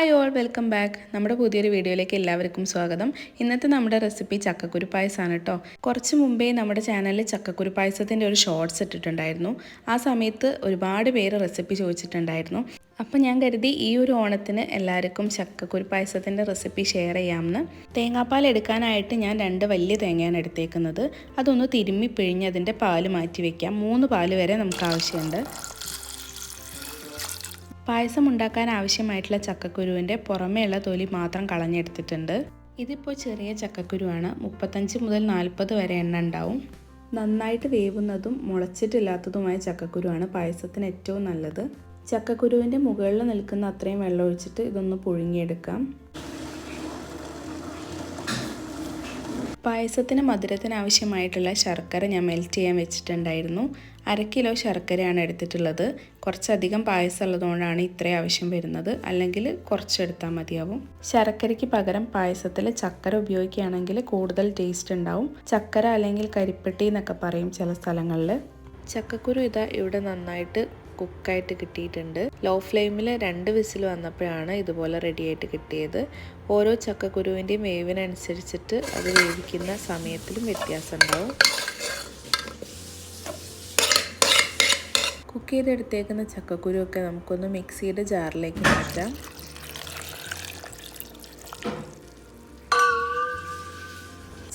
Hi all welcome back നമ്മുടെ പുതിയൊരു വീഡിയോയിലേക്ക് എല്ലാവർക്കും സ്വാഗതം. ഇന്നത്തെ നമ്മുടെ റെസിപ്പി ചക്കക്കുരു പായസമാണ് കേട്ടോ കുറച്ച് മുമ്പേ നമ്മുടെ ചാനലിൽ ചക്കക്കുരു പായസത്തിന്റെ ഒരു ഷോർട്സ് ഇട്ടിട്ടുണ്ടായിരുന്നു. ആ സമയത്ത് ഒരുപാട് പേര് റെസിപ്പി ചോദിച്ചിട്ടുണ്ടായിരുന്നു. അപ്പം ഞാൻ കരുതി ഈ ഒരു ഓണത്തിന് എല്ലാവർക്കും ചക്കക്കുരു പായസത്തിന്റെ റെസിപ്പി ഷെയർ ചെയ്യാമെന്ന്. തേങ്ങാപ്പാൽ എടുക്കാനായിട്ട് ഞാൻ രണ്ട് വലിയ തേങ്ങയാണ് എടുത്തേക്കുന്നത്. അതൊന്ന് തിരുമ്മി പിഴിഞ്ഞ് അതിന്റെ പാൽ മാറ്റി വയ്ക്കാം മൂന്ന് പാൽ വരെ നമുക്ക് ആവശ്യമുണ്ട്. പായസം ഉണ്ടാക്കാൻ ആവശ്യമായിട്ടുള്ള ചക്കക്കുരുവിന്റെ പുറമേയുള്ള തൊലി മാത്രം കളഞ്ഞെടുത്തിട്ടുണ്ട്. ഇതിപ്പോൾ ചെറിയ ചക്കക്കുരുവാണ്. മുപ്പത്തഞ്ച് മുതൽ നാൽപ്പത് വരെ എണ്ണ ഉണ്ടാവും. നന്നായിട്ട് വേവുന്നതും മുളച്ചിട്ടില്ലാത്തതുമായ ചക്കക്കുരുവാണ് പായസത്തിന് ഏറ്റവും നല്ലത്. ചക്കക്കുരുവിന്റെ മുകളിൽ നിൽക്കുന്ന അത്രയും വെള്ളം ഒഴിച്ചിട്ട് ഇതൊന്ന് പുഴുങ്ങിയെടുക്കാം. പായസത്തിന് മധുരത്തിന് ആവശ്യമായിട്ടുള്ള ശർക്കര ഞാൻ മെൽറ്റ് ചെയ്യാൻ വെച്ചിട്ടുണ്ടായിരുന്നു. അര കിലോ ശർക്കരയാണ് എടുത്തിട്ടുള്ളത്. കുറച്ചധികം പായസം ഉള്ളതുകൊണ്ടാണ് ഇത്രയും ആവശ്യം വരുന്നത്. അല്ലെങ്കിൽ കുറച്ചെടുത്താൽ മതിയാവും. ശർക്കരയ്ക്ക് പകരം പായസത്തിൽ ചക്കര ഉപയോഗിക്കുകയാണെങ്കിൽ കൂടുതൽ ടേസ്റ്റ് ഉണ്ടാവും. ചക്കര അല്ലെങ്കിൽ കരിപ്പെട്ടി എന്നൊക്കെ പറയും ചില സ്ഥലങ്ങളിൽ. ചക്കക്കുരു ഇതാ ഇവിടെ നന്നായിട്ട് കുക്കായിട്ട് കിട്ടിയിട്ടുണ്ട്. ലോ ഫ്ലെയിമിൽ രണ്ട് വിസിൽ വന്നപ്പോഴാണ് ഇതുപോലെ റെഡിയായിട്ട് കിട്ടിയത്. ഓരോ ചക്കക്കുരുവിന്റെയും വേവിനനുസരിച്ചിട്ട് അത് വേവിക്കുന്ന സമയത്തിലും വ്യത്യാസം ഉണ്ടാവും കുക്ക് ചെയ്തെടുത്തേക്കുന്ന ചക്കക്കുരുവൊക്കെ നമുക്കൊന്ന് മിക്സിയുടെ ജാറിലേക്ക് മാറ്റാം.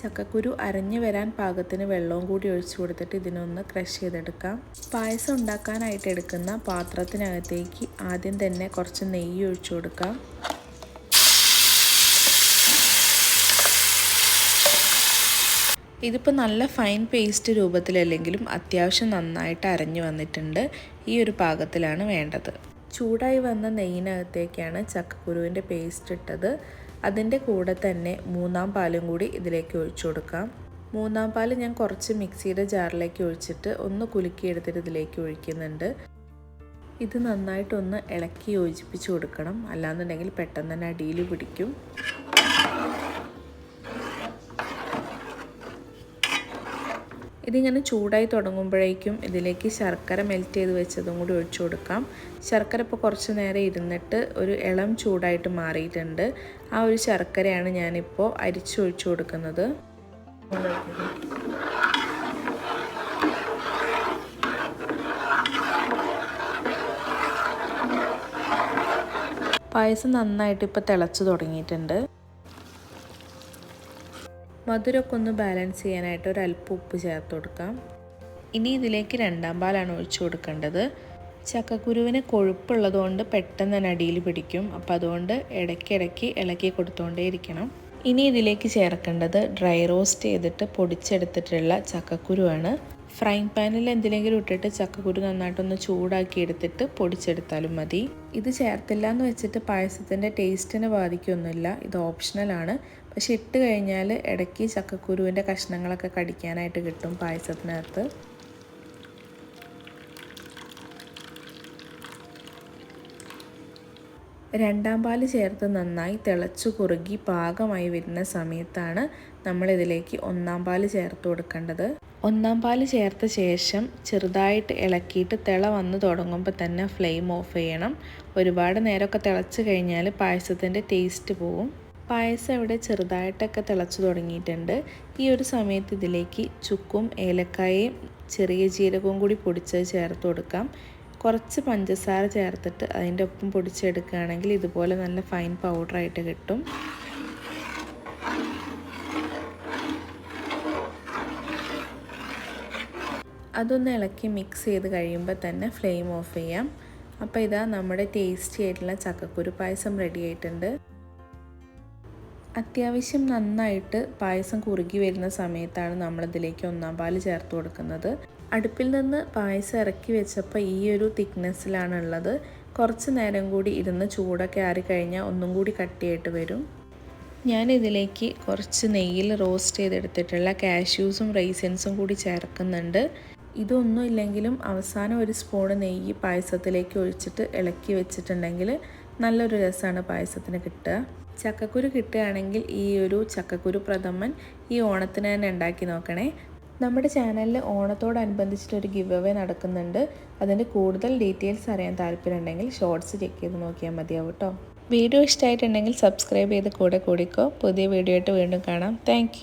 ചക്കക്കുരു അരഞ്ഞു വരാൻ പാകത്തിന് വെള്ളവും കൂടി ഒഴിച്ചു കൊടുത്തിട്ട് ഇതിനൊന്ന് ക്രഷ് ചെയ്തെടുക്കാം. പായസം ഉണ്ടാക്കാനായിട്ട് എടുക്കുന്ന പാത്രത്തിനകത്തേക്ക് ആദ്യം തന്നെ കുറച്ച് നെയ്യ് ഒഴിച്ചു കൊടുക്കാം. ഇതിപ്പോൾ നല്ല ഫൈൻ പേസ്റ്റ് രൂപത്തിലല്ലെങ്കിലും അത്യാവശ്യം നന്നായിട്ട് അരഞ്ഞു വന്നിട്ടുണ്ട്. ഈ ഒരു പാകത്തിലാണ് വേണ്ടത്. ചൂടായി വന്ന നെയ്യിനകത്തേക്കാണ് ചക്കക്കുരുവിന്റെ പേസ്റ്റ് ഇട്ടത്. അതിന്റെ കൂടെ തന്നെ മൂന്നാം പാലും കൂടി ഇതിലേക്ക് ഒഴിച്ചു കൊടുക്കാം. മൂന്നാം പാൽ ഞാൻ കുറച്ച് മിക്സിയുടെ ജാറിലേക്ക് ഒഴിച്ചിട്ട് ഒന്ന് കുലുക്കിയെടുത്തിട്ട് ഇതിലേക്ക് ഒഴിക്കുന്നുണ്ട്. ഇത് നന്നായിട്ടൊന്ന് ഇളക്കി യോജിപ്പിച്ച് കൊടുക്കണം. അല്ലാന്നുണ്ടെങ്കിൽ പെട്ടെന്ന് തന്നെ അടിയിൽ പിടിക്കും. ഇതിങ്ങനെ ചൂടായി തുടങ്ങുമ്പോഴേക്കും ഇതിലേക്ക് ശർക്കര മെൽറ്റ് ചെയ്ത് വെച്ചതും കൂടി ഒഴിച്ചു കൊടുക്കാം. ശർക്കര ഇപ്പോൾ കുറച്ച് നേരം ഇരുന്നിട്ട് ഒരു ഇളം ചൂടായിട്ട് മാറിയിട്ടുണ്ട്. ആ ഒരു ശർക്കരയാണ് ഞാനിപ്പോൾ അരിച്ചൊഴിച്ചു കൊടുക്കുന്നത്. പായസം നന്നായിട്ട് ഇപ്പോൾ തിളച്ച് തുടങ്ങിയിട്ടുണ്ട്. മധുരമൊക്കെ ഒന്ന് ബാലൻസ് ചെയ്യാനായിട്ട് ഒരു അല്പം ഉപ്പ് ചേർത്ത് കൊടുക്കാം. ഇനി ഇതിലേക്ക് രണ്ടാം പാലാണ് ഒഴിച്ചു കൊടുക്കേണ്ടത്. ചക്കക്കുരുവിന് കൊഴുപ്പുള്ളതുകൊണ്ട് പെട്ടെന്ന് തന്നെ അടിയിൽ പിടിക്കും. അപ്പോൾ അതുകൊണ്ട് ഇടയ്ക്കിടയ്ക്ക് ഇളക്കി കൊടുത്തുകൊണ്ടേ ഇരിക്കണം ഇനി ഇതിലേക്ക് ചേർക്കേണ്ടത് ഡ്രൈ റോസ്റ്റ് ചെയ്തിട്ട് പൊടിച്ചെടുത്തിട്ടുള്ള ചക്കക്കുരുവാണ്. ഫ്രൈങ് പാനിൽ എന്തിലെങ്കിലും ഇട്ടിട്ട് ചക്കക്കുരു നന്നായിട്ടൊന്ന് ചൂടാക്കി എടുത്തിട്ട് പൊടിച്ചെടുത്താലും മതി. ഇത് ചേർത്തില്ല എന്ന് വെച്ചിട്ട് പായസത്തിന്റെ ടേസ്റ്റിനെ ബാധിക്കൊന്നുമില്ല. ഇത് ഓപ്ഷണലാണ് പക്ഷെ ഇട്ട് കഴിഞ്ഞാൽ ഇടയ്ക്ക് ചക്കക്കുരുവിന്റെ കഷ്ണങ്ങളൊക്കെ കടിക്കാനായിട്ട് കിട്ടും പായസത്തിനകത്ത്. രണ്ടാം പാൽ ചേർത്ത് നന്നായി തിളച്ചു കുറുകി പാകമായി വരുന്ന സമയത്താണ് നമ്മളിതിലേക്ക് ഒന്നാം പാൽ ചേർത്ത് കൊടുക്കേണ്ടത്. ഒന്നാം പാൽ ചേർത്ത ശേഷം ചെറുതായിട്ട് ഇളക്കിയിട്ട് തിള വന്ന് തുടങ്ങുമ്പോൾ തന്നെ ഫ്ലെയിം ഓഫ് ചെയ്യണം. ഒരുപാട് നേരമൊക്കെ തിളച്ച് കഴിഞ്ഞാൽ പായസത്തിന്റെ ടേസ്റ്റ് പോവും. പായസം ഇവിടെ ചെറുതായിട്ടൊക്കെ തിളച്ചു തുടങ്ങിയിട്ടുണ്ട്. ഈ ഒരു സമയത്ത് ഇതിലേക്ക് ചുക്കും ഏലക്കായയും ചെറിയ ജീരകവും കൂടി പൊടിച്ചത് ചേർത്ത് കൊടുക്കാം. കുറച്ച് പഞ്ചസാര ചേർത്തിട്ട് അതിന്റെ ഒപ്പം പൊടിച്ചെടുക്കുകയാണെങ്കിൽ ഇതുപോലെ നല്ല ഫൈൻ പൗഡറായിട്ട് കിട്ടും. അതൊന്ന് ഇളക്കി മിക്സ് ചെയ്ത് കഴിയുമ്പോൾ തന്നെ ഫ്ലെയിം ഓഫ് ചെയ്യാം. അപ്പോൾ ഇതാ നമ്മുടെ ടേസ്റ്റി ആയിട്ടുള്ള ചക്കക്കുരു പായസം റെഡി ആയിട്ടുണ്ട്. അത്യാവശ്യം നന്നായിട്ട് പായസം കുറുകി വരുന്ന സമയത്താണ് നമ്മളിതിലേക്ക് ഒന്നാം പാൽ ചേർത്ത് കൊടുക്കുന്നത്. അടുപ്പിൽ നിന്ന് പായസം ഇറക്കി വെച്ചപ്പോൾ ഈ ഒരു തിക്നെസ്സിലാണുള്ളത്. കുറച്ച് നേരം കൂടി ഇരുന്ന് ചൂടൊക്കെ ആറിക്കഴിഞ്ഞാൽ ഒന്നും കൂടി കട്ടിയായിട്ട് വരും. ഞാൻ ഇതിലേക്ക് കുറച്ച് നെയ്യിൽ റോസ്റ്റ് ചെയ്തെടുത്തിട്ടുള്ള കാഷ്യൂസും റൈസിൻസും കൂടി ചേർക്കുന്നുണ്ട്. ഇതൊന്നും ഇല്ലെങ്കിലും അവസാനം ഒരു സ്പൂണ് നെയ്യ് പായസത്തിലേക്ക് ഒഴിച്ചിട്ട് ഇളക്കി വെച്ചിട്ടുണ്ടെങ്കിൽ നല്ലൊരു രസമാണ് പായസത്തിന് കിട്ടുക. ചക്കക്കുരു കിട്ടുകയാണെങ്കിൽ ഈ ഒരു ചക്കക്കുരു പ്രഥമൻ ഈ ഓണത്തിന് തന്നെ ഉണ്ടാക്കി നോക്കണേ. നമ്മുടെ ചാനലിൽ ഓണത്തോടനുബന്ധിച്ചിട്ടൊരു ഗിവ് അവേ നടക്കുന്നുണ്ട്. അതിന്റെ കൂടുതൽ ഡീറ്റെയിൽസ് അറിയാൻ താല്പര്യമുണ്ടെങ്കിൽ ഷോർട്സ് ചെക്ക് ചെയ്ത് നോക്കിയാൽ മതിയാവും കേട്ടോ വീഡിയോ ഇഷ്ടമായിട്ടുണ്ടെങ്കിൽ സബ്സ്ക്രൈബ് ചെയ്ത് കൂടെ കൂടിക്കോ. പുതിയ വീഡിയോ ആയിട്ട് വീണ്ടും കാണാം. താങ്ക്